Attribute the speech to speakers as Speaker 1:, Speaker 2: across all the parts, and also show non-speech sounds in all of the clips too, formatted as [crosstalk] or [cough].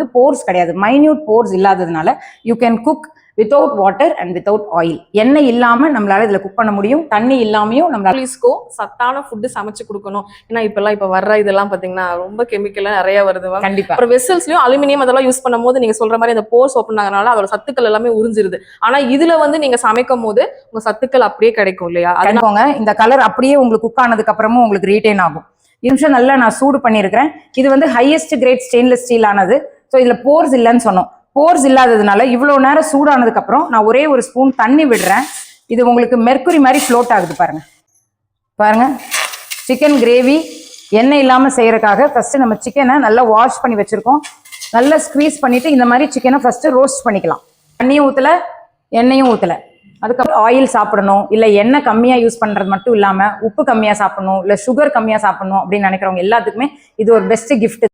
Speaker 1: வந்து போர்ஸ் கிடையாது. Minute pores இல்லாததுனால you can cook without water and without oil எண்ணெய் இல்லாம நம்மளால இதுல குக் பண்ண முடியும். தண்ணி இல்லாமையும் நம்மளால
Speaker 2: ஃபேமிலிஸ்க்கோ சத்தான ஃபுட்டு சமைச்சு கொடுக்கணும். ஏன்னா இப்பெல்லாம் இப்ப வர்ற இதெல்லாம் பாத்தீங்கன்னா ரொம்ப கெமிக்கலா நிறைய வருது
Speaker 1: கண்டிப்பா.
Speaker 2: அப்புறம் வெசல்ஸ்லயும் அலுமினியம் அதெல்லாம் யூஸ் பண்ணும்போது நீங்க சொல்ற மாதிரி அந்த போர்ஸ் ஓப்பன் ஆகனால அதோட சத்துக்கள் எல்லாமே உறிஞ்சிருது. ஆனா இதுல வந்து நீங்க சமைக்கும் போது உங்க சத்துக்கள் அப்படியே கிடைக்கும் இல்லையா? அதனால
Speaker 1: இந்த கலர் அப்படியே உங்களுக்கு குக் ஆனதுக்கு அப்புறமும் உங்களுக்கு ரீட்டைன் ஆகும். இது நிமிஷம் நல்லா நான் சூடு பண்ணியிருக்கிறேன். இது வந்து ஹையஸ்ட் கிரேட் ஸ்டெயின்லெஸ் ஸ்டீல் ஆனது. ஸோ இதில் போர்ஸ் இல்லைன்னு சொன்னோம். போர்ஸ் இல்லாததுனால இவ்வளோ நேரம் சூடானதுக்கு அப்புறம் நான் ஒரே ஒரு ஸ்பூன் தண்ணி விடுறேன். இது உங்களுக்கு மெர்க்குரி மாதிரி ஃப்ளோட் ஆகுது பாருங்க. பாருங்க. சிக்கன் கிரேவி எண்ணெய் இல்லாமல் செய்கிறக்காக ஃபஸ்ட்டு நம்ம சிக்கனை நல்லா வாஷ் பண்ணி வச்சுருக்கோம். நல்லா ஸ்க்வீஸ் பண்ணிவிட்டு இந்த மாதிரி சிக்கனை ஃபஸ்ட்டு ரோஸ்ட் பண்ணிக்கலாம். தண்ணியும் ஊற்றல எண்ணெயும் ஊற்றல அதுக்கப்புறம் ஆயில் சாப்பிடணும். இல்லை எண்ணெய் கம்மியாக யூஸ் பண்ணுறது மட்டும் இல்லாமல் உப்பு கம்மியாக சாப்பிடணும். இல்லை சுகர் கம்மியாக சாப்பிடணும் அப்படின்னு நினைக்கிறவங்க எல்லாத்துக்குமே இது ஒரு பெஸ்ட்டு கிஃப்ட்டு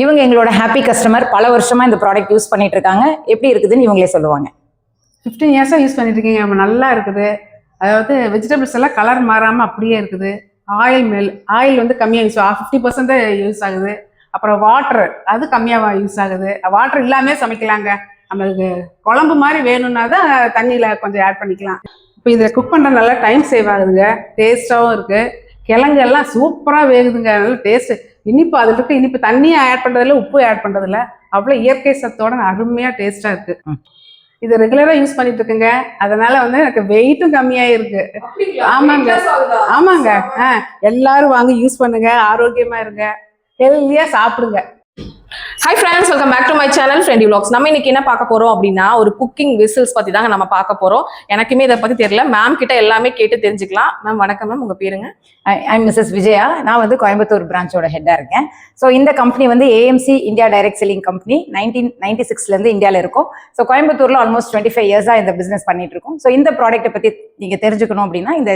Speaker 1: இவங்க எங்களோட ஹாப்பி கஸ்டமர் பல வருஷமா இந்த ப்ராடக்ட் யூஸ் பண்ணிட்டு இருக்காங்க எப்படி இருக்குதுன்னு இவங்களே சொல்லுவாங்க.
Speaker 3: ஃபிஃப்டீன் இயர்ஸாக யூஸ் பண்ணிட்டு இருக்கீங்க நல்லா இருக்குது. அதாவது வெஜிடபிள்ஸ் எல்லாம் கலர் மாறாமல் அப்படியே இருக்குது. ஆயில் மேல் ஆயில் வந்து கம்மியாக யூஸ் ஆகும் ஃபிஃப்டி பர்சன்ட் யூஸ் ஆகுது. அப்புறம் வாட்டர் அது கம்மியாக யூஸ் ஆகுது. வாட்டர் இல்லாமல் சமைக்கலாங்க. நம்மளுக்கு குழம்பு மாதிரி வேணும்னா தான் தண்ணியில் கொஞ்சம் ஆட் பண்ணிக்கலாம். இப்போ இதில் குக் பண்ணுற நல்லா டைம் சேவ் ஆகுதுங்க. டேஸ்ட்டாகவும் இருக்குது கிழங்கு எல்லாம் சூப்பராக வேகுதுங்க. நல்ல டேஸ்ட்டு இனிப்பு அதில் இருக்க இனிப்பு தண்ணியை ஆட் பண்ணுறதில்ல உப்பு ஆட் பண்ணுறதில்ல அவ்வளோ இயற்கை சத்தோட அருமையாக டேஸ்ட்டாக இருக்குது இது ரெகுலரா யூஸ் பண்ணிட்டு இருக்குங்க. அதனால வந்து எனக்கு வெயிட்டும் கம்மியா இருக்கு ஆமாங்க. ஆமாங்க. ஆ எல்லாரும் வாங்கி யூஸ் பண்ணுங்க. ஆரோக்கியமா இருங்க. ஹெல்தியா சாப்பிடுங்க.
Speaker 2: Hi friends welcome back to my channel friendy vlogs. நம்ம இன்னைக்கு என்ன பார்க்க போறோம் அப்படின்னா ஒரு குக்கிங் விசில்ஸ் பத்தி தாங்க நம்ம பார்க்க போறோம். எனக்குமே இதை பத்தி தெரியல. மேம் கிட்ட எல்லாமே கேட்டு தெரிஞ்சுக்கலாம். மேம் வணக்கம் மேம் உங்க பேருங்க?
Speaker 1: ஐ மிஸ்ஸஸ் விஜயா நான் வந்து கோயம்புத்தூர் பிரான்ச்சோட ஹெட்டாக இருக்கேன். ஸோ இந்த கம்பெனி வந்து AMC India direct selling company nineteen ninety சிக்ஸ்லேருந்து இந்தியாவில் இருக்கும். ஸோ கோயம்புத்தூரில் ஆல்மோஸ்ட் டுவெண்ட்டி ஃபைவ் இயர்ஸாக இந்த பிஸ்னஸ் பண்ணிட்டு இருக்கோம். ஸோ இந்த ப்ராடக்ட்டை பற்றி நீங்கள் தெரிஞ்சுக்கணும் அப்படின்னா இந்த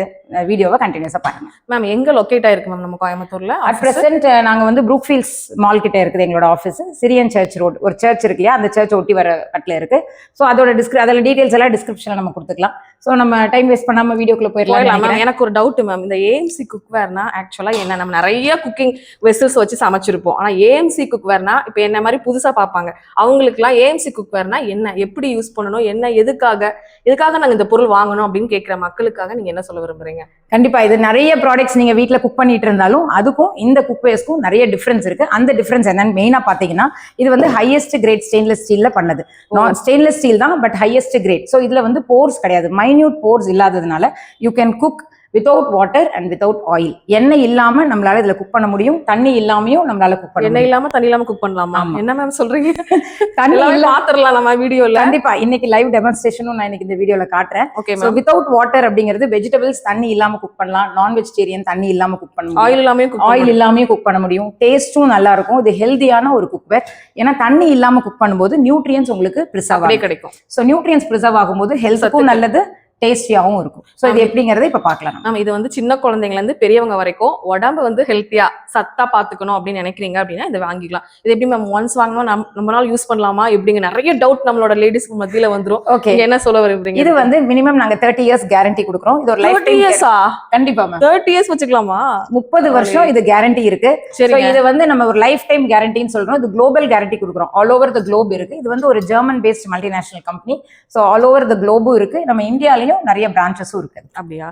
Speaker 1: வீடியோவை கண்டினியூஸாக பாருங்க.
Speaker 2: மேம் எங்க லொக்கேட் ஆயிருக்கு மேம் நம்ம கோயம்புத்தூர்ல?
Speaker 1: அட் ப்ரெசென்ட் நாங்கள் வந்து ப்ரூக்ஃபீல்ட்ஸ் மால் கிட்ட இருக்குது எங்களோட ஆஃபீஸ் சிரியன் சர்ச் ரோட் ஒரு சர்ச் இருக்கு இல்லையா? அந்த சர்ச் ஒட்டி வர கட்டில் இருக்கு. ஸோ அதோட டிஸ்கிரி அதில் டீட்டெயில்ஸ் எல்லாம் டிஸ்கிரிப்ஷனில் நம்ம கொடுத்துக்கலாம். ஸோ நம்ம டைம் வேஸ்ட் பண்ணாமல் வீடியோக்குள்ளே
Speaker 2: போயிடலாம். மேம் எனக்கு ஒரு டவுட் மேம் இந்த ஏஎம்சி குக்வேர்னா ஆக்சுவலா என்ன? நம்ம நிறைய குக்கிங் வெசல்ஸ் வச்சு சமைச்சிருப்போம். ஆனா ஏஎம்சி குக்வேர்னா இப்போ என்ன மாதிரி புதுசா பார்ப்பாங்க? அவங்களுக்குலாம் ஏஎம்சி குக்வேர்னா என்ன? எப்படி யூஸ் பண்ணணும்? என்ன? எதுக்காக? எதுக்காக நாங்க இந்த பொருள் வாங்கணும் அப்படின்னு கேட்கிற மக்களுக்காக நீங்க என்ன சொல்ல விரும்புறீங்க?
Speaker 1: கண்டிப்பா. இது நிறைய ப்ராடக்ட்ஸ் நீங்க வீட்ல குக் பண்ணிட்டு இருந்தாலும் அதுக்கும் இந்த குக்வேர்ஸ்க்கும் நிறைய டிஃபரன்ஸ் இருக்கு. அந்த டிஃபரன்ஸ் என்னன்னு மெயினா பார்த்தீங்கன்னா இது வந்து ஹையஸ்ட் கிரேட் ஸ்டெயின்லெஸ் ஸ்டீல்ல பண்ணது. நான் ஸ்டெயின்லெஸ் ஸ்டீல் தான் பட் ஹையஸ்ட் கிரேட் ஸோ இதுல வந்து போர்ஸ் கிடையாது. மைன்யூட் போர்ஸ் இல்லாததுனால you can cook without water and without oil எண்ணெய் இல்லாம நம்மளால இதுல குக் பண்ண முடியும். தண்ணி இல்லாமையும் நம்மளால குக் பண்ண
Speaker 2: எண்ணெய் இல்லாம தண்ணி இல்லாம குக் பண்ணலாமா. என்ன மேம் சொல்றீங்க? [laughs]
Speaker 1: தண்ணி
Speaker 2: பாத்துரலாம் நம்ம வீடியோல.
Speaker 1: கண்டிப்பா. இன்னைக்கு லைவ் டெமான்ஸ்ட்ரேஷனும் நான் இன்னைக்கு இந்த வீடியோல காட்டுறேன்.
Speaker 2: Okay
Speaker 1: so
Speaker 2: ma'am
Speaker 1: without water அப்படிங்கிறது வெஜிடபிள்ஸ் தண்ணி இல்லாம குக் பண்ணலாம். நான் வெஜிடேரியன் தண்ணி இல்லாம குக் பண்ண முடியும்.
Speaker 2: ஆயில் இல்லாமே
Speaker 1: ஆயில் இல்லாமே குக் பண்ண முடியும். டேஸ்ட்டும் நல்லா இருக்கும். இது ஹெல்தியான ஒரு குக்வேர் ஏன்னா தண்ணி இல்லாம குக் பண்ணும்போது நியூட்ரியன்ஸ் உங்களுக்கு ப்ரிசர்வ்
Speaker 2: கிடைக்கும்.
Speaker 1: ஸோ நியூட்ரியன்ஸ் ப்ரிசர்வ் ஆகும்போது ஹெல்த்துக்கும். நல்லது. டேஸ்டியாகவும் இருக்கும். ஸோ இது எப்படிங்கறத இப்ப பார்க்கலாம் நம்ம.
Speaker 2: மேம் இது வந்து சின்ன குழந்தைங்கல இருந்து பெரியவங்க வரைக்கும் உடம்பு வந்து ஹெல்த்தியா சத்தா பாத்துக்கணும் அப்படின்னு நினைக்கிறீங்க அப்படின்னா இதை வாங்கிக்கலாம். இது எப்படி மேம் ஒன்ஸ் வாங்கினா நம் நம்ம நாள் யூஸ் பண்ணலாமா? எப்படிங்க நிறைய டவுட் நம்மளோட லேடிஸ்க்கு மத்தியில வந்துரும்.
Speaker 1: ஓகே
Speaker 2: என்ன சொல்ல விரும்புறீங்க?
Speaker 1: இது வந்து மினிமம் நாங்க தேர்ட்டி இயர்ஸ் கேரண்டி கொடுக்குறோம். இது ஒரு லைஃப்
Speaker 2: இயர்ஸா
Speaker 1: கண்டிப்பா மேம்
Speaker 2: தேர்ட்டி இயர்ஸ் வச்சுக்கலாமா?
Speaker 1: முப்பது வருஷம் இது கேரண்டி இருக்கு.
Speaker 2: சரிங்க.
Speaker 1: இது வந்து நம்ம ஒரு லைஃப் டைம் கேரண்டின்னு சொல்றோம். இது குளோபல் கேரண்டி கொடுக்குறோம். ஆல் ஓவர் த குளோப் இருக்கு. இது வந்து ஒரு German based multinational company so all over the குளோபும் இருக்கு. நம்ம இந்தியாலயும் நிறைய பிரான்ச்சஸும் இருக்கு
Speaker 2: அப்படியா?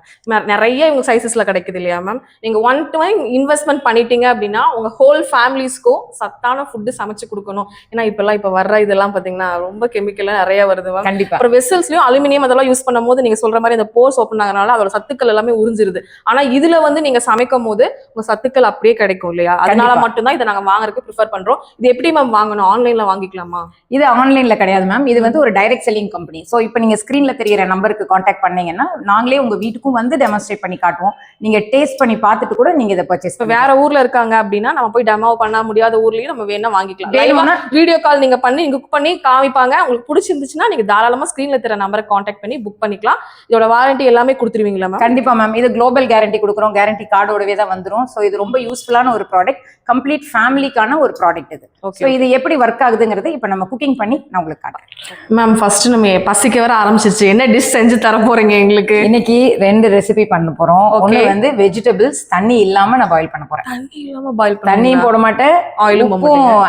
Speaker 2: நிறைய இவங்க சைசஸ்ல கிடைக்குது இல்லையா மேம் நீங்க ஒன் டைம் இன்வெஸ்ட்மெண்ட் பண்ணிட்டீங்க அப்படின்னா உங்க ஹோல் ஃபேமிலிஸ்க்கும் சத்தான ஃபுட்டு சமைச்சு கொடுக்கணும். ஏன்னா இப்பெல்லாம் இப்ப வர்ற இதெல்லாம் பாத்தீங்கன்னா ரொம்ப கெமிக்கலா நிறைய வருது மேம்
Speaker 1: கண்டிப்பா.
Speaker 2: அப்புறம் வெசல்ஸ்லயும் அலுமினியம் அதெல்லாம் யூஸ் பண்ணும்போது நீங்க சொல்ற மாதிரி அந்த போர்ஸ் ஓப்பன் ஆகனால அதோட சத்துக்கள் எல்லாமே உறிஞ்சிருது. ஆனா இதுல வந்து நீங்க சமைக்கும் போது உங்க சத்துக்கள் அப்படியே கிடைக்கும் இல்லையா? அதனால. மட்டும்தான் இதை நாங்க வாங்குறதுக்கு ப்ரிஃபர் பண்றோம். இது எப்படி மேம் வாங்கணும்? ஆன்லைன்ல வாங்கிக்கலாமா?
Speaker 1: இது ஆன்லைன்ல கிடையாது மேம் இது வந்து ஒரு டைரக்ட் செல்லிங் கம்பெனி ஸோ இப்போ நீங்க ஸ்கிரீன்ல தெரியிற நம்பருக்கு காண்டாக்ட் பண்ணீங்கன்னா நாங்களே உங்க வீட்டுக்கும் வந்து டெமான்ஸ்ட்ரேட் பண்ணி காட்டுவோம். நீங்க டேஸ்ட் பண்ணி பார்த்துட்டு கூட நீங்க இதை பர்ச்சேஸ்
Speaker 2: வேற ஊர்ல இருக்காங்க அப்படின்னா நம்ம போய் டெமோ பண்ண முடியாத ஊர்லயும் நம்ம வேணா வாங்கிக்கலாம். வீடியோ கால் நீங்க பண்ணி குக் பண்ணி காமிப்பாங்க. உங்களுக்கு பிடிச்சிருந்துச்சுன்னா நீங்க தாராளமா ஸ்கிரீன்ல தெரிய நம்பரை காண்டாக்ட் பண்ணி புக் பண்ணிக்கலாம். இதோட வாரண்டி எல்லாமே கொடுத்துருவீங்களா மேம்
Speaker 1: கண்டிப்பா மேம் இது குளோபல் கேரண்டி கொடுக்குறோம். கேரண்டி கார்டோடவே தான் வந்துரும். ஸோ இது ரொம்ப யூஸ்ஃபுல்லான ஒரு ப்ராடக்ட் கம்ப்ளீட் ஃபேமிலிக்கான ஒரு ப்ராடக்ட் இது. ஸோ இது எப்படி ஒர்க் ஆகுதுங்கிறது இப்போ நம்ம குக்கிங் பண்ணி நான் உங்களுக்கு காட்டுறேன்.
Speaker 2: மேம் ஃபர்ஸ்ட் நம்ம பசிக்க வர ஆரம்பிச்சிருச்சு. என்ன டிஷ் செஞ்சு தர போறீங்க எங்களுக்கு.
Speaker 1: இன்னைக்கு ரெண்டு ரெசிபி பண்ண போறோம். ஒண்ணு வந்து வெஜிடபிள்ஸ் தண்ணி இல்லாம நான் பாயில் பண்ண போறேன்.
Speaker 2: தண்ணி இல்லாம பாயில்
Speaker 1: தண்ணியும் போட மாட்டேன்
Speaker 2: ஆயிலும்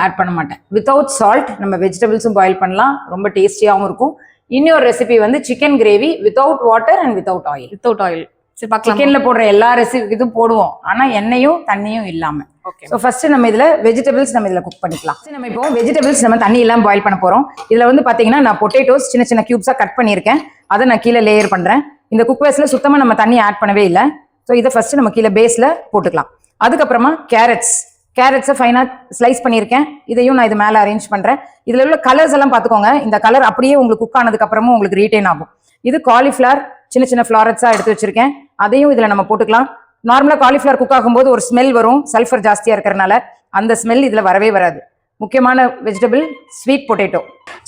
Speaker 1: ஆட் பண்ண மாட்டேன். வித்தவுட் சால்ட் நம்ம வெஜிடபிள்ஸும் பாயில் பண்ணலாம். ரொம்ப டேஸ்டியாவும் இருக்கும். இன்னொரு ரெசிபி வந்து chicken gravy without water and without oil
Speaker 2: without oil சரி
Speaker 1: சிக்கன்ல போடுற எல்லா ரெசிபி இதுவும் போடுவோம். ஆனா எண்ணெயும் தண்ணியும் இல்லாம.
Speaker 2: ஓகே
Speaker 1: ஸோ ஃபர்ஸ்ட் நம்ம இதுல வெஜிடபிள்ஸ் நம்ம இதுல குக் பண்ணிக்கலாம். நம்ம இப்போ வெஜிடபிள்ஸ் நம்ம தண்ணி இல்லாம பாயில் பண்ண போறோம். இதுல வந்து பாத்தீங்கன்னா நான் பொட்டேட்டோஸ் சின்ன சின்ன கியூப்ஸா கட் பண்ணியிருக்கேன். அதை நான் கீழே லேயர் பண்றேன். இந்த குக்வேஸ்ல சுத்தமா நம்ம தண்ணி ஆட் பண்ணவே இல்லை. ஸோ இதை ஃபர்ஸ்ட் நம்ம கீழே பேஸ்ல போட்டுக்கலாம். அதுக்கப்புறமா கேரட்ஸ் கேரட்ஸை ஃபைனாக ஸ்லைஸ் பண்ணியிருக்கேன். இதையும் நான் இது மேலே அரேஞ்ச் பண்ணுறேன் இதில் உள்ள கலர்ஸ் எல்லாம் பார்த்துக்கோங்க இந்த கலர் அப்படியே உங்களுக்கு குக் ஆனதுக்கு அப்புறமும் உங்களுக்கு ரீட்டைன் ஆகும். இது காலிஃப்ளவர் சின்ன சின்ன ஃப்ளாரட்ஸாக எடுத்து வச்சிருக்கேன். அதையும் இதில் நம்ம போட்டுக்கலாம். நார்மலாக காலிஃப்ளவர் குக் ஆகும்போது ஒரு ஸ்மெல் வரும். சல்ஃபர் ஜாஸ்தியாக இருக்கிறனால அந்த ஸ்மெல் இதில் வரவே வராது. முக்கியமான vegetable sweet potato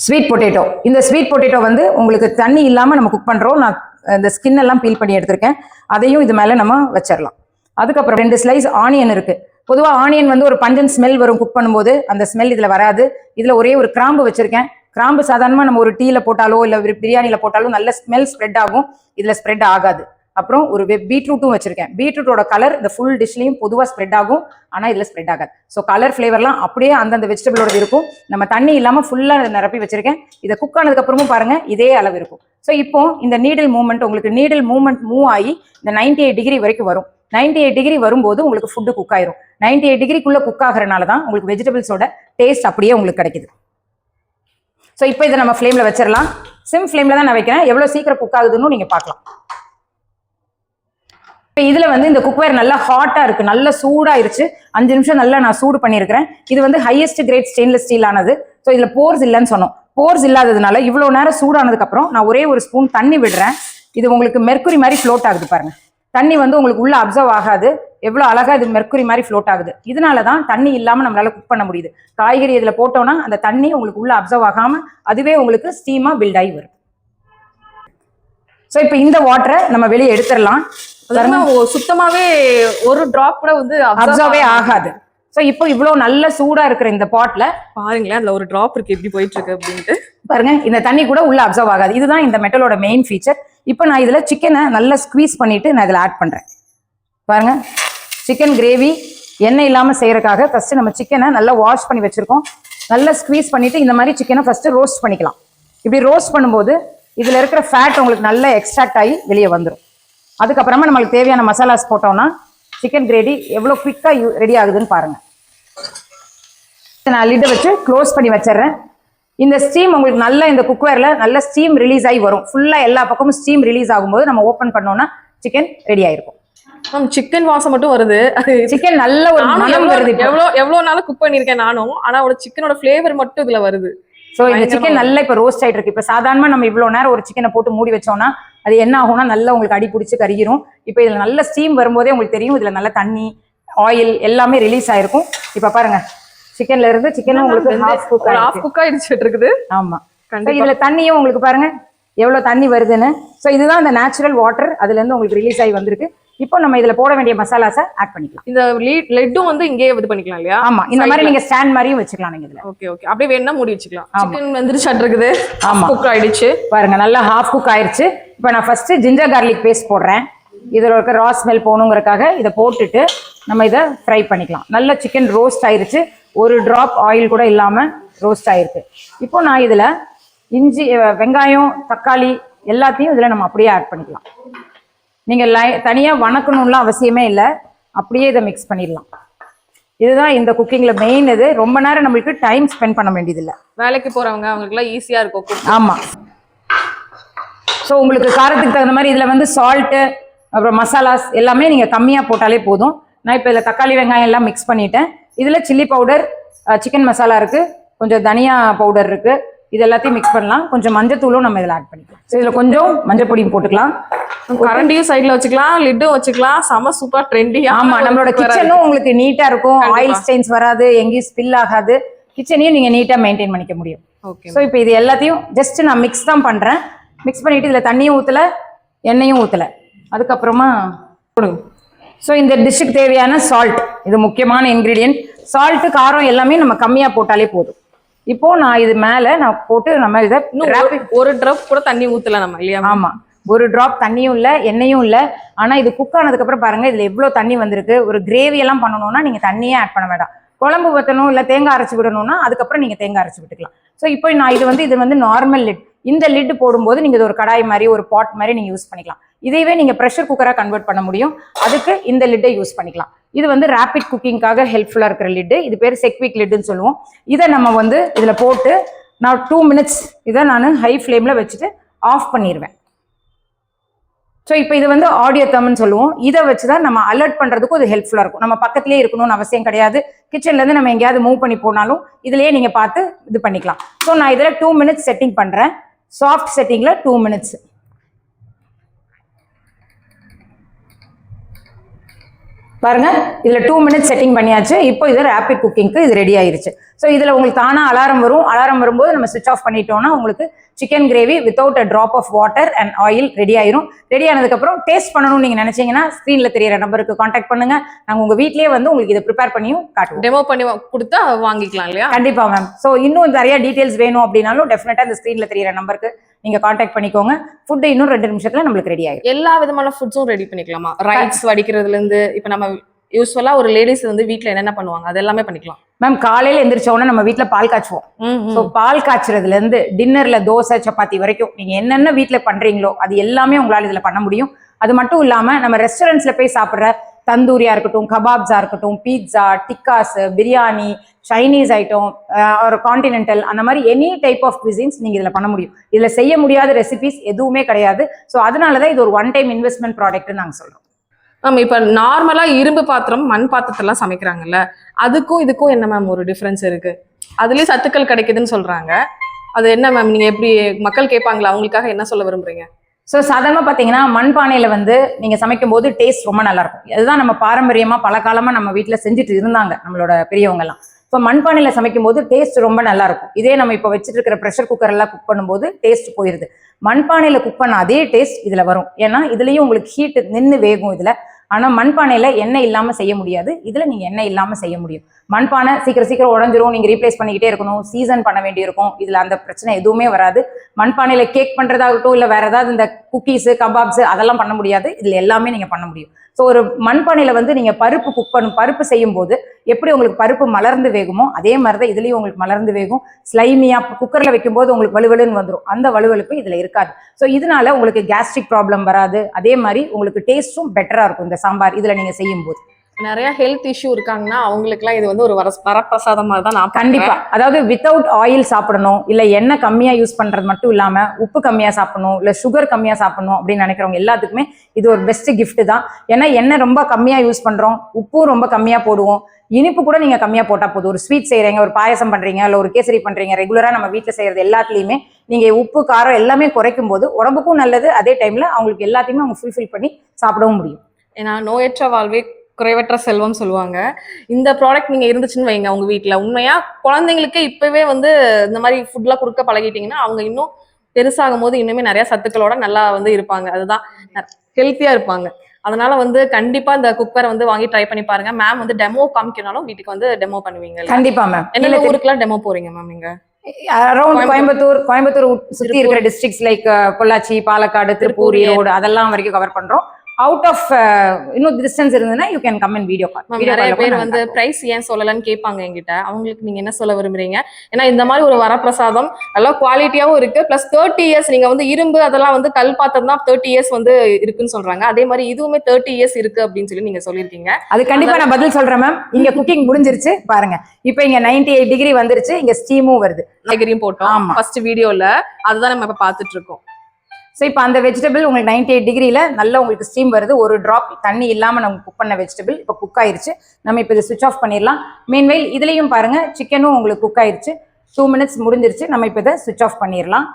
Speaker 1: sweet potato இந்த ஸ்வீட் பொட்டேட்டோ வந்து உங்களுக்கு தண்ணி இல்லாமல் நம்ம குக் பண்ணுறோம் நான் இந்த ஸ்கின் எல்லாம் பீல் பண்ணி எடுத்திருக்கேன். அதையும் இது மேலே நம்ம வச்சிடலாம். அதுக்கப்புறம் ரெண்டு ஸ்லைஸ் ஆனியன் இருக்குது பொதுவாக ஆனியன் வந்து ஒரு பஞ்சன் ஸ்மெல் வரும் குக் பண்ணும்போது. அந்த ஸ்மெல் இதில் வராது. இதில் ஒரே ஒரு கிராம்பு வச்சுருக்கேன். கிராம்பு சாதாரணமாக நம்ம ஒரு டீயில் போட்டாலோ இல்லை பிரியாணியில் போட்டாலோ நல்ல ஸ்மெல் ஸ்ப்ரெட் ஆகும். இதில் ஸ்ப்ரெட் ஆகாது. அப்புறம் ஒரு பீட்ரூட்டும் வச்சிருக்கேன். பீட்ரூட்டோட கலர் இந்த ஃபுல் டிஷ்லையும் பொதுவாக ஸ்ப்ரெட் ஆகும். ஆனால் இதில் ஸ்ப்ரெட் ஆகாது. ஸோ கலர் ஃப்ளேவர்லாம் அப்படியே அந்தந்த வெஜிடபிளோட இருக்கும். நம்ம தண்ணி இல்லாமல் ஃபுல்லாக நிரப்பி வச்சிருக்கேன். இதை குக் ஆனதுக்கப்புறமும் பாருங்கள் இதே அளவு இருக்கும். ஸோ இப்போ இந்த நீடில் மூவ்மெண்ட் உங்களுக்கு நீடில் மூவ்மெண்ட் மூவ் ஆகி இந்த 98 எயிட் டிகிரி வரைக்கும் வரும். 98 எயிட் டிகிரி வரும்போது உங்களுக்கு ஃபுட்டு குக் ஆயிரும். 98 எயிட் டிகிரிக்குள்ளே குக் ஆகிறனால தான் உங்களுக்கு வெஜிடபிள்ஸோட டேஸ்ட் அப்படியே உங்களுக்கு கிடைக்குது. ஸோ இப்போ இதை நம்ம ஃப்ளேமில் வச்சிடலாம் சிம் ஃப்ளேமில் தான் நான் வைக்கிறேன். எவ்வளோ சீக்கிரம் குக் ஆகுதுன்னு நீங்கள் பார்க்கலாம். இப்போ இதில் வந்து இந்த குக்வேர் நல்லா ஹாட்டாக இருக்குது நல்லா சூடாயிருச்சு. அஞ்சு நிமிஷம் நல்லா நான் சூடு பண்ணியிருக்கிறேன். இது வந்து ஹையஸ்ட் கிரேட் ஸ்டெயின்லெஸ் ஸ்டீல் ஆனது. ஸோ இதில் போர்ஸ் இல்லைன்னு சொன்னோம். போர்ஸ் இல்லாததுனால இவ்வளோ நேரம் சூடானதுக்கப்புறம் நான் ஒரே ஒரு ஸ்பூன் தண்ணி விடுறேன். இது உங்களுக்கு மெர்க்குரி மாதிரி ஃப்ளோட் ஆகுது பாருங்கள் தண்ணி வந்து உங்களுக்கு உள்ளே அப்சர்வ் ஆகாது. எவ்வளோ அழகாக இது மெர்க்குரி மாதிரி ஃப்ளோட் ஆகுது. இதனால தான் தண்ணி இல்லாமல் நம்மளால் குக் பண்ண முடியுது. காய்கறி இதில் போட்டோன்னா அந்த தண்ணி உங்களுக்கு உள்ளே அப்சர்வ் ஆகாமல் அதுவே உங்களுக்கு ஸ்டீமாக பில்ட் ஆகி வரும். ஸோ இப்போ இந்த வாட்டரை நம்ம வெளியே எடுத்துடலாம்.
Speaker 2: சுத்தமாவே ஒரு டிராப் கூட வந்து
Speaker 1: அப்சர்வே ஆகாது. ஸோ இப்போ இவ்வளோ நல்ல சூடா இருக்கிற இந்த பாட்ல
Speaker 2: பாருங்களேன் அதுல ஒரு டிராப் இருக்கு. எப்படி போயிட்டு இருக்கு அப்படின்ட்டு.
Speaker 1: பாருங்க இந்த தண்ணி கூட உள்ள அப்சர்வ் ஆகாது. இதுதான் இந்த மெட்டலோட மெயின் ஃபீச்சர் இப்போ நான் இதுல சிக்கனை நல்லா ஸ்குவீஸ் பண்ணிட்டு நான் இதில் ஆட் பண்றேன். பாருங்க சிக்கன் கிரேவி எண்ணெய் இல்லாம செய்யறதுக்காக ஃபர்ஸ்ட் நம்ம சிக்கனை நல்லா வாஷ் பண்ணி வச்சிருக்கோம். நல்லா ஸ்குவீஸ் பண்ணிட்டு இந்த மாதிரி சிக்கனை ஃபர்ஸ்ட் ரோஸ்ட் பண்ணிக்கலாம். இப்படி ரோஸ்ட் பண்ணும்போது இதுல இருக்கிற ஃபேட் உங்களுக்கு நல்லா எக்ஸ்ட்ராக்ட் ஆகி வெளியே வந்துடும் அதுக்கப்புறமா நம்மளுக்கு தேவையான மசாலாஸ் போட்டோம்னா சிக்கன் கிரேவி எவ்வளோ குவிக்காக ரெடி ஆகுதுன்னு பாருங்க. நான் லிட்டை வச்சு க்ளோஸ் பண்ணி வச்சிடுறேன். இந்த ஸ்டீம் உங்களுக்கு நல்ல இந்த குக்வேர்ல நல்ல ஸ்டீம் ரிலீஸ் ஆகி வரும். ஃபுல்லா எல்லா பக்கமும் ஸ்டீம் ரிலீஸ் ஆகும்போது நம்ம ஓப்பன் பண்ணோம்னா சிக்கன் ரெடி ஆயிருக்கும்.
Speaker 2: மேம் சிக்கன் வாசம் மட்டும் வருது. அது
Speaker 1: சிக்கன் நல்ல ஒரு மனம் வருது
Speaker 2: எவ்வளவு எவ்வளவு எவ்வளவு நாள் குக் பண்ணிருக்கேன் நானும். ஆனா ஒரு சிக்கனோட ஃபிளேவர் மட்டும் இதுல வருது.
Speaker 1: ஸோ இந்த சிக்கன் நல்லா இப்போ ரோஸ்ட் ஆயிட்டு இருக்கு. இப்போ சாதாரணமா நம்ம இவ்வளவு நேரம் ஒரு சிக்கனை போட்டு மூடி வச்சோம்னா அது என்ன ஆகும்னா நல்லா உங்களுக்கு அடி பிடிச்சி கருகிரும். இப்போ இதுல நல்ல ஸ்டீம் வரும்போதே உங்களுக்கு தெரியும். இதுல நல்ல தண்ணி ஆயில் எல்லாமே ரிலீஸ் ஆயிருக்கும். இப்போ பாருங்க. சிக்கன்ல இருந்து சிக்கனும் உங்களுக்கு ஹாஃப் குக்
Speaker 2: ஆயிடுச்சுட்டு இருக்குது.
Speaker 1: ஆமா. இதுல தண்ணியும் உங்களுக்கு பாருங்க. எவ்வளவு தண்ணி வருதுன்னு. ஸோ இதுதான் இந்த நேச்சுரல் வாட்டர் அதுல இருந்து உங்களுக்கு ரிலீஸ் ஆகி வந்திருக்கு. இப்போ நம்ம இதுல போட வேண்டிய மசாலாஸை ஆட் பண்ணிக்கலாம்.
Speaker 2: இந்த லெட்டும் வந்து இங்கேயே இது பண்ணிக்கலாம் இல்லையா?
Speaker 1: ஆமா இந்த மாதிரி. நீங்க ஸ்டாண்ட் மாதிரியும் வச்சுக்கலாம் நீங்க இதுல.
Speaker 2: ஓகே ஓகே அப்படியே வேணா மூடி வச்சுக்கலாம். சிக்கன் வெந்துருச்சாட்டு இருக்குது.
Speaker 1: ஆமா.
Speaker 2: குக் ஆயிடுச்சு.
Speaker 1: பாருங்க நல்லா ஹாஃப் குக் ஆயிருச்சு. இப்போ நான் ஃபர்ஸ்ட் ஜிஞ்சர் கார்லிக் பேஸ்ட் போடுறேன். இதில் இருக்க ரா ஸ்மெல் போகணுங்கிறக்காக இதை போட்டுட்டு நம்ம இதை ஃப்ரை பண்ணிக்கலாம். நல்ல சிக்கன் ரோஸ்ட் ஆயிருச்சு. ஒரு ட்ராப் ஆயில் கூட இல்லாமல் ரோஸ்ட் ஆயிருக்கு. இப்போ நான் இதில் இஞ்சி வெங்காயம் தக்காளி எல்லாத்தையும் இதில் நம்ம அப்படியே ஆட் பண்ணிக்கலாம். நீங்கள் லை தனியாக வணக்கணும்லாம் அவசியமே இல்லை. அப்படியே இதை மிக்ஸ் பண்ணிடலாம். இதுதான் இந்த குக்கிங்கில் மெயின் இது. ரொம்ப நேரம் நம்மளுக்கு டைம் ஸ்பெண்ட் பண்ண வேண்டியதில்லை.
Speaker 2: வேலைக்கு போறவங்க அவங்களுக்கு எல்லாம் ஈஸியா இருக்கும் cook.
Speaker 1: ஆமா. ஸோ உங்களுக்கு காரத்துக்கு தகுந்த மாதிரி இதில் வந்து சால்ட்டு அப்புறம் மசாலாஸ் எல்லாமே நீங்கள் கம்மியாக போட்டாலே போதும். நான் இப்போ இதில் தக்காளி வெங்காயம் எல்லாம் மிக்ஸ் பண்ணிட்டேன். இதில் சில்லி பவுடர் சிக்கன் மசாலா இருக்குது கொஞ்சம் தனியா பவுடர் இருக்குது இது எல்லாத்தையும் மிக்ஸ் பண்ணலாம். கொஞ்சம் மஞ்சத்தூளும் நம்ம இதில் ஆட் பண்ணிக்கலாம். ஸோ இதில் கொஞ்சம் மஞ்சள் பொடியும் போட்டுக்கலாம்.
Speaker 2: கரண்டியும் சைடுல வச்சுக்கலாம் லிட்டும் வச்சுக்கலாம். செம சூப்பர் ட்ரெண்டியா
Speaker 1: ஆமா நம்மளோட கிச்சனும் உங்களுக்கு நீட்டா இருக்கும். ஆயில் ஸ்டெயின்ஸ் வராது எங்கேயும் ஸ்பில் ஆகாது. கிச்சனையும் நீங்க நீட்டா மெயின்டைன் பண்ணிக்க முடியும்.
Speaker 2: ஓகே
Speaker 1: ஸோ இப்போ இது எல்லாத்தையும் ஜஸ்ட் நான் மிக்ஸ் தான் பண்றேன். மிக்ஸ் பண்ணிட்டு இதுல தண்ணியும் ஊத்தல எண்ணெயும் ஊத்தல. அதுக்கப்புறமா
Speaker 2: கொடுங்க
Speaker 1: ஸோ இந்த டிஷ்ஷுக்கு தேவையான சால்ட் இது முக்கியமான இன்க்ரீடியன்ட் சால்ட் காரம் எல்லாமே நம்ம கம்மியா போட்டாலே போதும். இப்போ நான் இது மேல நான் போட்டு நம்ம இதை
Speaker 2: ஒரு- ட்ரப் கூட தண்ணி ஊத்தல நம்ம இல்லையா?
Speaker 1: ஆமா. ஒரு டிராப் தண்ணியும் இல்லை எண்ணெயும் இல்லை. ஆனால் இது குக் ஆனதுக்கப்புறம் பாருங்க இதில் எவ்வளோ தண்ணி வந்திருக்கு. ஒரு கிரேவி எல்லாம் பண்ணணும்னா நீங்கள் தண்ணியே ஆட் பண்ண வேண்டாம். குழம்பு ஊற்றணும் இல்லை தேங்காய் அரைச்சி விடணும்னா அதுக்கப்புறம் நீங்கள் தேங்காய் அரைச்சி விட்டுக்கலாம். ஸோ இப்போ நான் இது வந்து இது வந்து நார்மல் லிட் இந்த லிட் போடும்போது நீங்கள் இது ஒரு கடாய் மாதிரி ஒரு பாட் மாதிரி நீங்கள் யூஸ் பண்ணிக்கலாம். இதையவே நீங்கள் ப்ரெஷர் குக்கராக கன்வெர்ட் பண்ண முடியும். அதுக்கு இந்த லிட்டை யூஸ் பண்ணிக்கலாம். இது வந்து ரேபிட் குக்கிங்காக ஹெல்ப்ஃபுல்லாக இருக்கிற லிட்டு இது பேர் செக்விக் லிட்டுன்னு சொல்லுவோம். இதை நம்ம வந்து இதில் போட்டு நான் டூ மினிட்ஸ் இதை நான் ஹை ஃப்ளேமில் வச்சுட்டு ஆஃப் பண்ணிடுவேன் ஸோ இப்போ இது வந்து ஆடியோ தம்னு சொல்லுவோம். இதை வச்சு தான் நம்ம அலர்ட் பண்ணுறதுக்கும் இது ஹெல்ப்ஃபுல்லாக இருக்கும். நம்ம பக்கத்துலேயே இருக்கணும்னு அவசியம் கிடையாது. கிச்சன்லேருந்து நம்ம எங்கேயாவது மூவ் பண்ணி போனாலும் இதுலேயே நீங்கள் பார்த்து இது பண்ணிக்கலாம். ஸோ நான் இதில் டூ மினிட்ஸ் செட்டிங் பண்ணுறேன் சாஃப்ட் செட்டிங்கில் டூ மினிட்ஸ் பாருங்க இதில் டூ மினிட்ஸ் செட்டிங் பண்ணியாச்சு. இப்போ இது ரேப்பிட் குக்கிங்க்கு இது ரெடி ஆயிருச்சு. ஸோ இதில் உங்களுக்கு தானாக அலாரம் வரும். அலாரம் வரும்போது நம்ம சுவிச் ஆஃப் பண்ணிட்டோம்னா உங்களுக்கு chicken gravy without a drop of water and oil ready ஆயிரும். ரெடி ஆனதுக்கப்புறம் டேஸ்ட் பண்ணணும்னு நீங்க நினைச்சீங்கன்னா ஸ்க்ரீன்ல தெரியற நம்பருக்கு காண்டாக்ட் பண்ணுங்க. நாங்க உங்க வீட்லயே வந்து உங்களுக்கு இதை ப்ரிப்பேர் பண்ணியும் காட்டுவோம்.
Speaker 2: டெமோ பண்ணி கொடுத்தா வாங்கிக்கலாம் இல்லையா?
Speaker 1: கண்டிப்பா மேம் ஸோ இன்னும் நிறைய டீடைல்ஸ் வேணும் அப்படின்னாலும் டெஃபினட்டா இந்த ஸ்க்ரீன்ல தெரியற நம்பருக்கு நீங்க காண்டாக்ட் பண்ணிக்கோங்க. ஃபுட் இன்னும் ரெண்டு நிமிஷத்துல நம்மளுக்கு ரெடி ஆயிரும்.
Speaker 2: எல்லா விதமான ஃபுட்ஸும் ரெடி பண்ணிக்கலாமா? ரைஸ் வடிக்கிறதுல இருந்து இப்ப நம்ம யூஸ்வலா ஒரு லேடிஸ் வந்து வீட்ல என்னென்ன பண்ணுவாங்க? அது எல்லாமே பண்ணிக்கலாம்.
Speaker 1: மேம் காலையில எந்திரிச்ச உடனே நம்ம வீட்ல பால் காய்ச்சுவோம். ஸோ பால் காய்ச்சறதுல இருந்து டின்னர்ல தோசை சப்பாத்தி வரைக்கும் நீங்க என்னென்ன வீட்ல பண்றீங்களோ அது எல்லாமே உங்களால இதுல பண்ண முடியும். அது மட்டும் இல்லாம நம்ம ரெஸ்டாரண்ட்ஸ்ல போய் சாப்பிடுற தந்தூரியா இருக்கட்டும் கபாப்ஸா இருக்கட்டும் pizza tikkas biryani Chinese item ஒரு கான்டினென்டல் அந்த மாதிரி எனி டைப் ஆஃப் cuisines நீங்க இதுல பண்ண முடியும். இதுல செய்ய முடியாத ரெசிபிஸ் எதுவுமே கிடையாது. ஸோ அதனாலதான் இது ஒரு ஒன் டைம் இன்வெஸ்ட்மெண்ட் ப்ராடக்ட்னு நாங்க சொல்றோம்.
Speaker 2: மேம் இப்போ நார்மலாக இரும்பு பாத்திரம் மண் பாத்திரத்தெல்லாம் சமைக்கிறாங்கல்ல அதுக்கும் இதுக்கும் என்ன மேம் ஒரு டிஃப்ரென்ஸ் இருக்கு? அதுலேயும் சத்துக்கள் கிடைக்குதுன்னு சொல்கிறாங்க அது என்ன மேம் நீங்கள் எப்படி மக்கள் கேட்பாங்களா? அவங்களுக்காக என்ன சொல்ல விரும்புறீங்க?
Speaker 1: ஸோ சாதாரணமாக பார்த்தீங்கன்னா மண்பானையில் வந்து நீங்கள் சமைக்கும் போது டேஸ்ட் ரொம்ப நல்லாயிருக்கும் அதுதான் நம்ம பாரம்பரியமாக பல காலமாக நம்ம வீட்டில் செஞ்சுட்டு இருந்தாங்க நம்மளோட பெரியவங்கெல்லாம். ஸோ மண்பானையில் சமைக்கும் போது டேஸ்ட் ரொம்ப நல்லா இருக்கும் இதே நம்ம இப்போ வச்சுட்டு இருக்கிற ப்ரெஷர் குக்கர்லாம் குக் பண்ணும்போது டேஸ்ட் போயிடுது மண்பானையில் குக் பண்ண அதே டேஸ்ட் இதில் வரும். ஏன்னா இதுலேயும் உங்களுக்கு ஹீட்டு நின்று வேகும் இதில். ஆனால் மண்பானையில் எண்ணெய் இல்லாமல் செய்ய முடியாது. இதில் நீங்கள் எண்ணெய் இல்லாமல் செய்ய முடியும். மண்பானை சீக்கிரம் சீக்கிரம் உடஞ்சிரும். நீங்கள் ரீப்ளேஸ் பண்ணிக்கிட்டே இருக்கணும். சீசன் பண்ண வேண்டியிருக்கும். இதில் அந்த பிரச்சனை எதுவுமே வராது. மண்பானையில் கேக் பண்ணுறதாகட்டும் இல்லை வேற ஏதாவது இந்த குக்கீஸு கபாப்ஸு அதெல்லாம் பண்ண முடியாது. இதில் எல்லாமே நீங்கள் பண்ண முடியும். ஸோ ஒரு மண்பானையில் வந்து நீங்கள் பருப்பு குக் பண்ணும் பருப்பு செய்யும்போது எப்படி உங்களுக்கு பருப்பு மலர்ந்து வேகுமோ அதே மாதிரி தான் இதுலேயும் உங்களுக்கு மலர்ந்து வேகும். ஸ்லைமியாக குக்கரில் வைக்கும்போது உங்களுக்கு வலுவலுன்னு வந்துடும் அந்த வலுவலுப்பு இதில் இருக்காது. ஸோ இதனால உங்களுக்கு கேஸ்ட்ரிக் ப்ராப்ளம் வராது. அதே மாதிரி உங்களுக்கு டேஸ்ட்டும் பெட்டராக இருக்கும் இந்த சாம்பார் இதில் நீங்கள் செய்யும்போது.
Speaker 2: நிறைய ஹெல்த் இஷ்யூ இருக்காங்கன்னா அவங்களுக்குலாம் இது வந்து ஒரு வர வரப்பிரசாதம் மாதிரி தான் நான்
Speaker 1: கண்டிப்பா. அதாவது வித்தவுட் ஆயில் சாப்பிடணும் இல்ல எண்ணெய் கம்மியா யூஸ் பண்றது மட்டும் இல்லாம உப்பு கம்மியா சாப்பிடணும் இல்ல சுகர் கம்மியா சாப்பிடணும் அப்படின்னு நினைக்கிறவங்க எல்லாத்துக்குமே இது ஒரு பெஸ்ட் gift தான். ஏன்னா எண்ணெய் ரொம்ப கம்மியா யூஸ் பண்றோம் உப்பும் ரொம்ப கம்மியா போடுவோம். இனிப்பு கூட நீங்க கம்மியா போட்டா போதும். ஒரு ஸ்வீட் செய்றீங்க ஒரு பாயசம் பண்றீங்க இல்ல ஒரு கேசரி பண்றீங்க ரெகுலரா நம்ம வீட்ல செய்யறது எல்லாத்துலயுமே நீங்க உப்பு காரம் எல்லாமே குறைக்கும் போது உடம்புக்கும் நல்லது. அதே டைம்ல அவங்களுக்கு எல்லாத்தையுமே அவங்க ஃபுல்ஃபில் பண்ணி சாப்பிடவும் முடியும்.
Speaker 2: ஏன்னா நோயற்ற வாழ்வே குறைவற்ற செல்வம் சொல்லுவாங்க. இந்த ப்ராடக்ட் நீங்க இருந்துச்சுன்னு வைங்க உங்க வீட்ல. உண்மையா குழந்தைங்களுக்கு இப்பவே வந்து இந்த மாதிரி ஃபுட்லாம் கொடுக்க பழகிட்டீங்கன்னா அவங்க இன்னும் பெருசாகும் போது இன்னுமே நிறைய சத்துக்களோட நல்லா வந்து இருப்பாங்க. அதுதான் ஹெல்த்தியா இருப்பாங்க. அதனால வந்து கண்டிப்பா இந்த குக்கரை வந்து வாங்கி ட்ரை பண்ணி பாருங்க. மேம் வந்து டெமோ காமிக்கனாலும் வீட்டுக்கு வந்து டெமோ பண்ணுவீங்க?
Speaker 1: கண்டிப்பா மேம்
Speaker 2: என்னென்ன ஊருக்குலாம் டெமோ போறீங்க மேம் நீங்க?
Speaker 1: அரௌண்ட் கோயம்புத்தூர். கோயம்புத்தூர் சுத்தி இருக்கிற டிஸ்ட்ரிக்ட்ஸ் லைக் பொள்ளாச்சி பாலக்காடு திருப்பூர்
Speaker 2: திருப்பூர்,
Speaker 1: ஈரோடு அதெல்லாம் வரைக்கும் கவர் பண்றோம். அவுட் ஆஃப் இன்னும் டிஸ்டன்ஸ் இருந்ததுன்னா you can come in video call
Speaker 2: நிறைய பேர் வந்து பிரைஸ் ஏன் சொல்லலன்னு கேட்பாங்க என்கிட்ட. அவங்களுக்கு நீங்க என்ன சொல்ல விரும்புறீங்க? ஏன்னா இந்த மாதிரி ஒரு வரப்பிரசாதம் நல்லா குவாலிட்டியாவும் இருக்கு. பிளஸ் தேர்ட்டி இயர்ஸ் நீங்க வந்து இரும்பு அதெல்லாம் வந்து கல் பாத்திரம் தான் தேர்ட்டி இயர்ஸ் வந்து இருக்குன்னு சொல்றாங்க. அதே மாதிரி இதுவுமே தேர்ட்டி இயர்ஸ் இருக்கு அப்படின்னு சொல்லி நீங்க சொல்லியிருக்கீங்க.
Speaker 1: அது கண்டிப்பா நான் பதில் சொல்றேன் மேம் இங்க குக்கிங் முடிஞ்சிருச்சு பாருங்க. இப்போ இங்க 98 எயிட் டிகிரி வந்துருச்சு இங்க ஸ்டீமும் வருது.
Speaker 2: காய்கறியும் போட்டோம். ஃபர்ஸ்ட் வீடியோல அதுதான் நம்ம இப்ப பாத்துட்டு இருக்கோம்.
Speaker 1: ஸோ இப்போ அந்த வெஜிடபிள் உங்களுக்கு 98 எயிட் டிகிரியில் நல்லா உங்களுக்கு ஸ்டீம் வருது. ஒரு ட்ராப் தண்ணி இல்லாமல் நம்ம குக் பண்ண வெஜிடபிள் இப்போ குக் ஆயிருச்சு. நம்ம இப்போ இதை சுவிச் ஆஃப் பண்ணிடலாம். மீன்வைல் இதுலேயும் பாருங்க சிக்கனும் உங்களுக்கு குக் ஆயிருச்சு. டூ மினிட்ஸ் முடிஞ்சிருச்சு. நம்ம இப்போ இதை சுவிச் ஆஃப் பண்ணிடலாம்.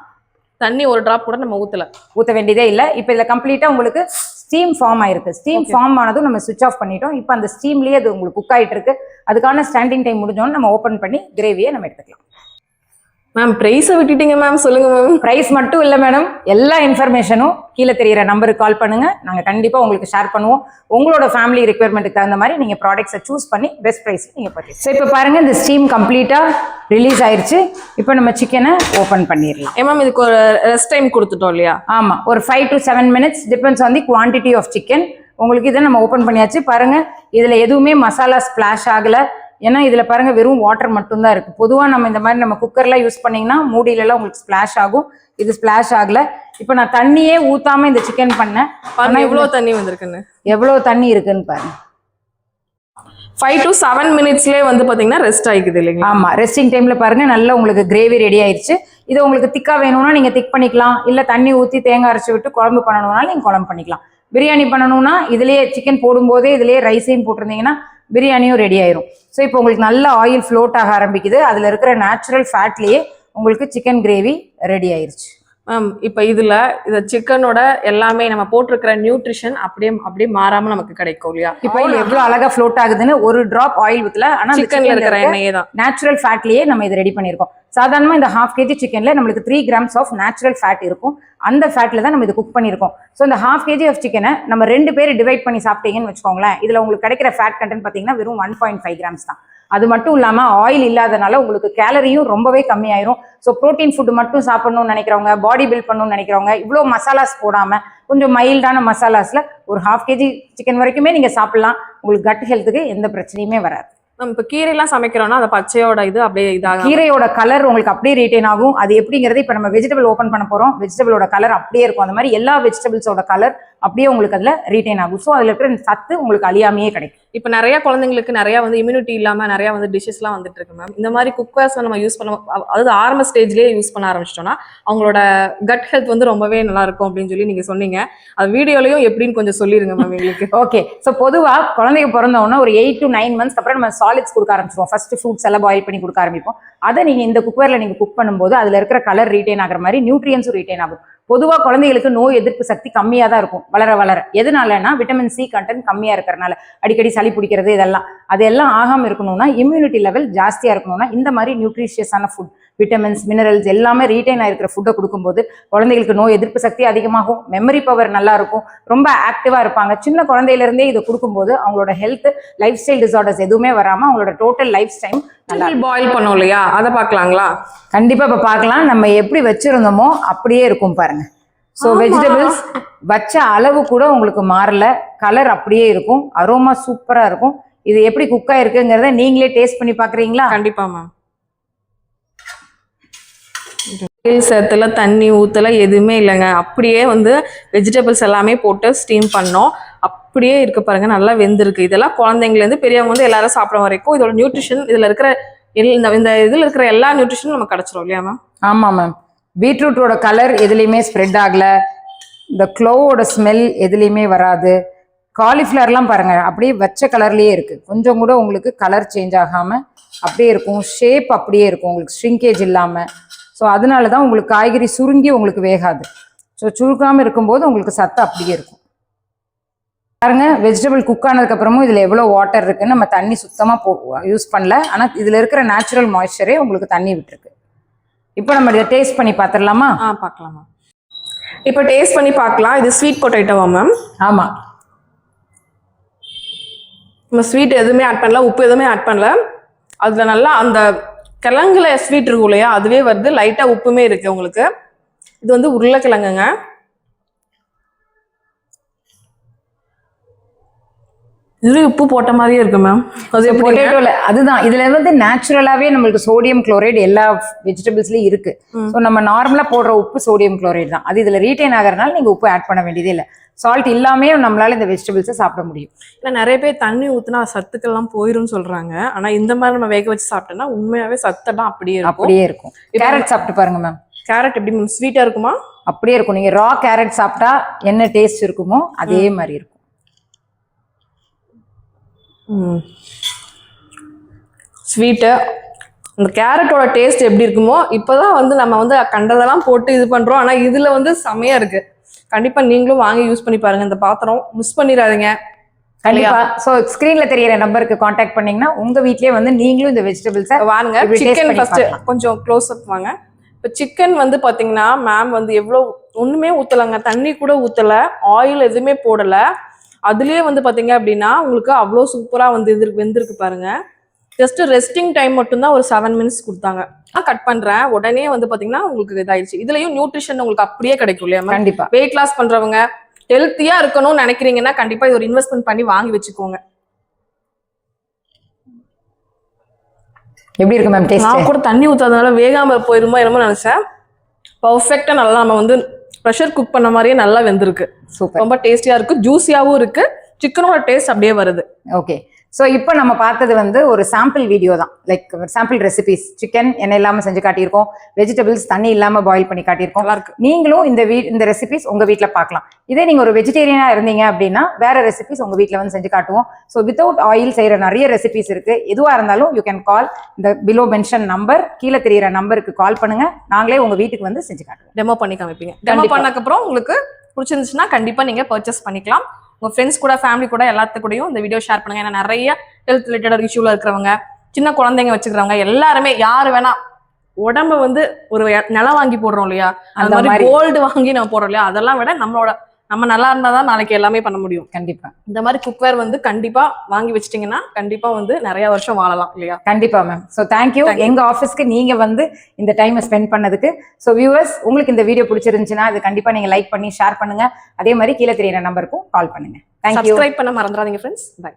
Speaker 2: தண்ணி ஒரு டிராப் கூட நம்ம ஊத்தல.
Speaker 1: ஊற்ற வேண்டியதே இல்லை. இப்போ இதில் கம்ப்ளீட்டாக உங்களுக்கு ஸ்டீம் ஃபார்ம் ஆயிருக்கு. ஸ்டீம். ஃபார்ம் ஆனதும் நம்ம சுவிச் ஆஃப் பண்ணிட்டோம். இப்போ அந்த ஸ்டீம்லேயே அது உங்களுக்கு குக் ஆயிட்டு இருக்கு. அதுக்கான ஸ்டாண்டிங் டைம் முடிஞ்சோன்னு நம்ம ஓப்பன் பண்ணி கிரேவியை நம்ம எடுத்துக்கலாம்.
Speaker 2: மேம் பிரைஸை விட்டுட்டீங்க மேம் சொல்லுங்க மேம்
Speaker 1: பிரைஸ் மட்டும் இல்லை மேடம் எல்லா இன்ஃபர்மேஷனும் கீழே தெரியிற நம்பருக்கு கால் பண்ணுங்க. நாங்கள் கண்டிப்பாக உங்களுக்கு ஷேர் பண்ணுவோம். உங்களோட ஃபேமிலி ரெக்குயர்மெண்ட்டுக்கு தகுந்த மாதிரி நீங்கள் ப்ராடக்ட்ஸை சூஸ் பண்ணி பெஸ்ட் ப்ரைஸ் நீங்கள் பர்ச்சேஸ் ஸோ இப்போ பாருங்க இந்த ஸ்டீம் கம்ப்ளீட்டாக ரிலீஸ் ஆயிருச்சு. இப்போ நம்ம சிக்கனை ஓப்பன் பண்ணிடலாம்.
Speaker 2: ஏ மேம் இதுக்கு ஒரு ரெஸ்ட் டைம் கொடுத்துட்டோம் இல்லையா?
Speaker 1: ஆமாம் ஒரு five to seven minutes depends on the quantity of chicken உங்களுக்கு இதை நம்ம ஓப்பன் பண்ணியாச்சு. பாருங்க இதில் எதுவுமே மசாலா ஸ்ப்ளாஷ் ஆகலை. ஏன்னா இதில் பாருங்க வெறும் வாட்டர் மட்டும்தான் இருக்கு. பொதுவாக நம்ம இந்த மாதிரி நம்ம குக்கர்லாம் யூஸ் பண்ணீங்கன்னா மூடியிலலாம் உங்களுக்கு ஸ்ப்ளாஷ் ஆகும். இது ஸ்ப்ளாஷ் ஆகல. இப்போ நான் தண்ணியே ஊத்தாம இந்த சிக்கன் பண்ணேன்.
Speaker 2: பாருங்க எவ்வளவு தண்ணி வந்திருக்குன்னு.
Speaker 1: எவ்வளோ தண்ணி இருக்குன்னு பாருங்க.
Speaker 2: ஃபைவ் டு செவன் மினிட்ஸ்லேயே வந்து பாத்தீங்கன்னா ரெஸ்ட் ஆயிக்குது இல்லைங்களா?
Speaker 1: ஆமா ரெஸ்டிங் டைம்ல பாருங்க நல்லா உங்களுக்கு கிரேவி ரெடி ஆயிருச்சு. இது உங்களுக்கு திக்கா வேணும்னா நீங்க திக் பண்ணிக்கலாம். இல்ல தண்ணி ஊத்தி தேங்காய் அரைச்சு விட்டு குழம்பு பண்ணணும்னாலும் நீங்க குழம்பு பண்ணிக்கலாம். பிரியாணி பண்ணணும்னா இதுலேயே சிக்கன் போடும்போதே இதுலேயே ரைஸையும் போட்டிருந்தீங்கன்னா பிரியாணியும் ரெடி ஆயிரும். ஸோ இப்போ உங்களுக்கு நல்ல ஆயில் ஃப்ளோட் ஆக ஆரம்பிக்குது. அதில் இருக்கிற நேச்சுரல் ஃபேட்லேயே உங்களுக்கு சிக்கன் கிரேவி ரெடி ஆயிருச்சு.
Speaker 2: மேம் இப்போ இதுல இந்த சிக்கனோட எல்லாமே நம்ம போட்டிருக்கிற நியூட்ரிஷன் அப்படியே அப்படியே மாறாம நமக்கு கிடைக்கும் இல்லையா?
Speaker 1: இப்போ எவ்வளவு அழகா ஃப்ளோட் ஆகுதுன்னு ஒரு டிராப் ஆயில் ஊத்தல ஆனா அந்த
Speaker 2: சிக்கன்ல இருக்கிற
Speaker 1: இருக்க
Speaker 2: எண்ணெயே தான்.
Speaker 1: நேச்சுரல் ஃபேட்லயே நம்ம இதை ரெடி பண்ணியிருக்கோம். சாதாரணமா இந்த ஹாஃப் கேஜி சிக்கன்ல நம்மளுக்கு three grams of natural fat இருக்கும். அந்த ஃபேட்ல தான் நம்ம இது குக் பண்ணியிருக்கோம். ஸோ இந்த ஹாஃப் கேஜி ஆஃப் சிக்கனை நம்ம ரெண்டு பேர் டிவைட் பண்ணி சாப்பிட்டீங்கன்னு வச்சுக்கோங்களேன். இதுல உங்களுக்கு கிடைக்கிற ஃபேட் கண்டென்ட் பார்த்தீங்கன்னா வெறும் ஒன் பாயிண்ட் ஃபைவ் கிராம்ஸ் தான். அது மட்டும் இல்லாம ஆயில் இல்லாதனால உங்களுக்கு கேலரியும் ரொம்பவே கம்மியாயிரும். ஸோ ப்ரோட்டீன் ஃபுட் மட்டும் சாப்பிடணும்னு நினைக்கிறவங்க பாடி பில்ட் பண்ணணும்னு நினைக்கிறவங்க இவ்வளோ மசாலாஸ் போடாம கொஞ்சம் மைல்டான மசாலாஸ்ல ஒரு ஹாஃப் கேஜி சிக்கன் வரைக்குமே நீங்க சாப்பிடலாம். உங்களுக்கு கட் ஹெல்த்துக்கு எந்த பிரச்சனையுமே வராது.
Speaker 2: நம்ம இப்போ கீரைலாம் சமைக்கிறோம்னா அந்த பச்சையோட இது அப்படியே இதாக
Speaker 1: கீரையோட கலர் உங்களுக்கு அப்படியே ரீட்டைன் ஆகும். அது எப்படிங்கிறது இப்போ நம்ம வெஜிடபிள் ஓப்பன் பண்ண போறோம். வெஜிடபிளோட கலர் அப்படியே இருக்கும். அந்த மாதிரி எல்லா வெஜிடபிள்ஸோட கலர் அப்படியே உங்களுக்கு அதுல ரீட்டைன் ஆகும். ஸோ அதுல இருக்கிற சத்து உங்களுக்கு அழியாமையே கிடைக்கும்.
Speaker 2: இப்போ நிறைய குழந்தைங்களுக்கு நிறைய வந்து இம்யூனிட்டி இல்லாமல் நிறைய வந்து டிஷ்ஷஸ்லாம் வந்துட்டு இருக்கு மேம் இந்த மாதிரி குக்வேர்ஸ் நம்ம யூஸ் பண்ண அதாவது ஆரம்ப ஸ்டேஜ்லேயே யூஸ் பண்ண ஆரம்பிச்சிட்டோம்னா அவங்களோட கட் ஹெல்த் வந்து ரொம்பவே நல்லா இருக்கும் அப்படின்னு சொல்லி நீங்க சொன்னீங்க. அது வீடியோலையும் எப்படின்னு கொஞ்சம் சொல்லிருங்க மேம் எங்களுக்கு.
Speaker 1: ஓகே ஸோ பொதுவாக குழந்தைங்க பிறந்தவொன்னே ஒரு எயிட் டு நைன் மந்த்ஸ்க்கு அப்புறம் நம்ம சாலிட்ஸ் கொடுக்க ஆரம்பிச்சிருவோம். ஃபர்ஸ்ட் ஃப்ரூட்ஸ் எல்லாம் பாயில் பண்ணி கொடுக்க ஆரம்பிப்போம். அதை நீங்க இந்த குக்கர்ல நீங்க குக் பண்ணும்போது அதுல இருக்கிற கலர் ரீட்டைன் ஆகிற மாதிரி நியூட்ரியன்ஸும் ரீட்டைன் ஆகும். பொதுவாக குழந்தைகளுக்கு நோய் எதிர்ப்பு சக்தி கம்மியாக தான் இருக்கும். வளர வளர. எதனாலனா விட்டமின் சி கண்டென்ட் கம்மியாக இருக்கிறனால. அடிக்கடி சளி பிடிக்கிறது இதெல்லாம். அதெல்லாம் ஆகாம இருக்கணும்னா இம்யூனிட்டி லெவல் ஜாஸ்தியாக இருக்கணும்னா இந்த மாதிரி நியூட்ரிஷியஸான ஃபுட் விட்டமின்ஸ் மினரல்ஸ் எல்லாமே ரீட்டைன் ஆயிருக்கிற ஃபுட்டை கொடுக்கும்போது குழந்தைகளுக்கு நோய் எதிர்ப்பு சக்தி அதிகமாகும். மெமரி பவர் நல்லா இருக்கும். ரொம்ப ஆக்டிவா இருப்பாங்க. சின்ன குழந்தையில இருந்தே இதை கொடுக்கும்போது அவங்களோட ஹெல்த் லைஃப் ஸ்டைல் டிசார்டர்ஸ் எதுவுமே வராம அவங்களோட டோட்டல் லைஃப் டைம் நல்லா
Speaker 2: பாயில் பண்ணோம் இல்லையா? அதை பார்க்கலாங்களா?
Speaker 1: கண்டிப்பா இப்ப பார்க்கலாம். நம்ம எப்படி வச்சிருந்தோமோ அப்படியே இருக்கும் பாருங்க. ஸோ. வெஜிடபிள்ஸ் வச்ச அளவு கூட உங்களுக்கு மாறல. கலர் அப்படியே இருக்கும். அரோமா சூப்பரா இருக்கும். இது எப்படி குக் ஆயிருக்குங்கிறத நீங்களே டேஸ்ட் பண்ணி பாக்குறீங்களா
Speaker 2: கண்டிப்பா மேம் சேர்த்துல தண்ணி ஊத்தல எதுவுமே இல்லைங்க. அப்படியே வந்து வெஜிடபிள்ஸ் எல்லாமே போட்டு ஸ்டீம் பண்ணோம். அப்படியே இருக்கு பாருங்க நல்லா வெந்திருக்கு. இதெல்லாம் குழந்தைங்கலேருந்து பெரியவங்க வந்து எல்லாரும் சாப்பிட வரைக்கும் இதோட நியூட்ரிஷன் இதில் இருக்கிற எல்- இந்த இந்த இருக்கிற எல்லா நியூட்ரிஷனும் நமக்கு கிடச்சிரும் இல்லையா மேம்
Speaker 1: ஆமாம் மேம் பீட்ரூட்டோட கலர் எதுலேயுமே ஸ்ப்ரெட் ஆகல. இந்த க்ளோவோட ஸ்மெல் எதுலேயுமே வராது. காலிஃப்ளவர்லாம் பாருங்கள் அப்படியே வச்ச கலர்லேயே இருக்குது கொஞ்சம் கூட உங்களுக்கு கலர் சேஞ்ச் ஆகாமல் அப்படியே இருக்கும். ஷேப் அப்படியே இருக்கும். உங்களுக்கு ஷ்ரிங்கேஜ் இல்லாமல் ஸோ அதனால தான் உங்களுக்கு காய்கறி சுருங்கி உங்களுக்கு வேகாது. ஸோ சுருக்காம இருக்கும்போது உங்களுக்கு சத்து அப்படியே இருக்கும். பாருங்க வெஜிடபிள் குக் ஆனதுக்கு அப்புறமும் இதுல எவ்வளவு வாட்டர் இருக்குன்னு நம்ம தண்ணி சுத்தமா போ யூஸ் பண்ணல. ஆனா இதுல இருக்கிற நேச்சுரல் மாய்ஸ்சரே உங்களுக்கு தண்ணி விட்டுருக்கு. இப்போ நம்ம இதை டேஸ்ட் பண்ணி பார்த்துடலாமா?
Speaker 2: ஆ பார்க்கலாம்? இப்போ டேஸ்ட் பண்ணி பார்க்கலாம். இது ஸ்வீட் பொட்டேட்டோவா மேம்
Speaker 1: ஆமா.
Speaker 2: நம்ம ஸ்வீட் எதுவுமே ஆட் பண்ணல உப்பு எதுவுமே ஆட் பண்ணல. அதுல நல்லா அந்த கிழங்குல ஸ்வீட் இருக்கும் இல்லையா? அதுவே வருது லைட்டா உப்புமே இருக்கு உங்களுக்கு. இது வந்து உருளைக்கிழங்குங்க. இதுலயும் உப்பு போட்ட மாதிரியே இருக்கு மேம் அது
Speaker 1: பொட்டேட்டோல அதுதான். இதுல வந்து நேச்சுரலாவே நம்மளுக்கு சோடியம் குளோரைடு எல்லா வெஜிடபிள்ஸ்லயும் இருக்கு. ஸோ நம்ம நார்மலா போடுற உப்பு சோடியம் குளோரைடு தான். அது இதுல ரீட்டைன் ஆகறதுனால நீங்க உப்பு ஆட் பண்ண வேண்டியதே இல்லை. சால்ட் இல்லாமே நம்மளால இந்த வெஜிடபிள்ஸை சாப்பிட முடியும்.
Speaker 2: இல்ல நிறைய பேர் தண்ணி ஊத்துனா சத்துக்கெல்லாம் போயிரும்னு சொல்றாங்க. ஆனா இந்த மாதிரி நம்ம வேக வச்சு சாப்பிட்டோம்னா உண்மையாவே சத்தெல்லாம் அப்படியே இருக்கும்.
Speaker 1: அப்படியே இருக்கும். கேரட் சாப்பிட்டு பாருங்க மேம்
Speaker 2: கேரட் எப்படி மேம் ஸ்வீட்டா இருக்குமா?
Speaker 1: அப்படியே இருக்கும். நீங்க ரா கேரட் சாப்பிட்டா என்ன டேஸ்ட் இருக்குமோ அதே மாதிரி இருக்கும்.
Speaker 2: ஸ்வீட்டு இந்த கேரட்டோட டேஸ்ட் எப்படி இருக்குமோ இப்போதான் வந்து நம்ம வந்து கண்டதெல்லாம் போட்டு இது பண்றோம். ஆனா இதுல வந்து செமையா இருக்கு. கண்டிப்பா நீங்களும் வாங்கி யூஸ் பண்ணி பாருங்க. இந்த பாத்திரம் மிஸ் பண்ணிடாதீங்க.
Speaker 1: கண்டிப்பா. சோ ஸ்கிரீன்ல தெரியற நம்பருக்கு காண்டாக்ட் பண்ணீங்கன்னா உங்க வீட்லயே வந்து நீங்களும் இந்த வெஜிடபிள்ஸை
Speaker 2: வாங்க. Chicken first. கொஞ்சம் க்ளோஸ் அப் வாங்க. இப்போ சிக்கன் வந்து பாத்தீங்கன்னா மேம் வந்து எவ்வளோ ஒண்ணுமே ஊத்தலைங்க. தண்ணி கூட ஊத்தல. ஆயில் எதுவுமே போடல. அதுலயே வந்து பாத்தீங்க அப்படின்னா உங்களுக்கு அவ்வளோ சூப்பரா வந்து இது வெந்திருக்கு பாருங்க. ஜஸ்ட் ரெஸ்டிங் டைம் மட்டும்தான் ஒரு செவன் மினிட்ஸ் கொடுத்தாங்க. நான் கட் பண்றேன். உடனே வந்து பாத்தீங்கன்னா உங்களுக்கு இதாயிடுச்சு. இதுலயும் நியூட்ரிஷன் உங்களுக்கு அப்படியே கிடைக்கும் இல்லையா
Speaker 1: கண்டிப்பா.
Speaker 2: வெயிட் லாஸ் பண்றவங்க ஹெல்த்தியா இருக்கணும்னு நினைக்கிறீங்கன்னா கண்டிப்பா இது ஒரு இன்வெஸ்ட்மெண்ட் பண்ணி வாங்கி வச்சுக்கோங்க.
Speaker 1: எப்படி இருக்கு மேம் டேஸ்ட்
Speaker 2: நான் கூட தண்ணி ஊத்தாதனால வேகாம போயிருமோ என்னமோ நினைச்சேன். பர்ஃபெக்டா நல்லா நம்ம வந்து ப்ரெஷர் குக் பண்ண மாதிரியே நல்லா வெந்திருக்கு. ரொம்ப டேஸ்டியா இருக்கு. ஜூஸியாவும் இருக்கு. சிக்கனோட டேஸ்ட் அப்படியே வருது.
Speaker 1: ஓகே ஸோ இப்போ நம்ம பார்த்தது வந்து ஒரு சாம்பிள் வீடியோ தான். லைக் சாம்பிள் ரெசிபிஸ் சிக்கன் எண்ணெய் இல்லாமல் செஞ்சு காட்டியிருக்கோம். வெஜிடபிள்ஸ் தண்ணி இல்லாமல் பாயில் பண்ணி காட்டியிருக்கோம். நீங்களும் இந்த வீ இந்த ரெசிபிஸ் உங்க வீட்டில் பார்க்கலாம். இதே நீங்க ஒரு வெஜிடேரியனா இருந்தீங்க அப்படின்னா வேற ரெசிபிஸ் உங்க வீட்டில் வந்து செஞ்சு காட்டுவோம். ஸோ வித்தவுட் ஆயில் செய்யற நிறைய ரெசிபிஸ் இருக்கு. எதுவா இருந்தாலும் யூ கேன் கால் இந்த பிலோ மென்ஷன் நம்பர் கீழே தெரியிற நம்பருக்கு கால் பண்ணுங்க. நாங்களே உங்க வீட்டுக்கு வந்து செஞ்சு காட்டுவோம்.
Speaker 2: டெமோ பண்ணி காமிப்பீங்க டெமோ. பண்ணக்கப்புறம் உங்களுக்கு பிடிச்சிருந்துச்சுன்னா கண்டிப்பா நீங்க பர்ச்சேஸ் பண்ணிக்கலாம். உங்க ஃப்ரெண்ட்ஸ் கூட ஃபேமிலி கூட எல்லாத்து கூடயும் இந்த வீடியோ ஷேர் பண்ணுங்க. ஏன்னா நிறைய ஹெல்த் ரிலேட்டட் இஷ்யூல இருக்கிறவங்க சின்ன குழந்தைங்க வச்சுக்கிறவங்க எல்லாருமே யாரு வேணா உடம்ப வந்து ஒரு நிலம் வாங்கி போடுறோம் இல்லையா? அந்த மாதிரி. கோல்டு வாங்கி நம்ம போடுறோம் இல்லையா? அதெல்லாம் விட நம்மளோட நம்ம நல்லா இருந்தாதான் நாளைக்கு எல்லாமே பண்ண முடியும்.
Speaker 1: கண்டிப்பா.
Speaker 2: இந்த மாதிரி குக்வேர் வந்து கண்டிப்பா வாங்கி வச்சிட்டீங்கன்னா கண்டிப்பா வந்து நிறைய வருஷம் வாழலாம் இல்லையா?
Speaker 1: கண்டிப்பா மேம் ஸோ தேங்க்யூ. எங்க ஆஃபீஸ்க்கு நீங்க வந்து இந்த டைமை ஸ்பெண்ட் பண்ணதுக்கு. ஸோ வியூவர்ஸ் உங்களுக்கு இந்த வீடியோ பிடிச்சிருந்துச்சுன்னா இது கண்டிப்பா நீங்க லைக் பண்ணி ஷேர் பண்ணுங்க. அதே மாதிரி கீழே தெரியிற நம்பருக்கும் கால் பண்ணுங்க. தேங்க்யூ
Speaker 2: சப்ஸ்கிரைப் பண்ண மறந்துடாதீங்க ஃப்ரெண்ட்ஸ் பை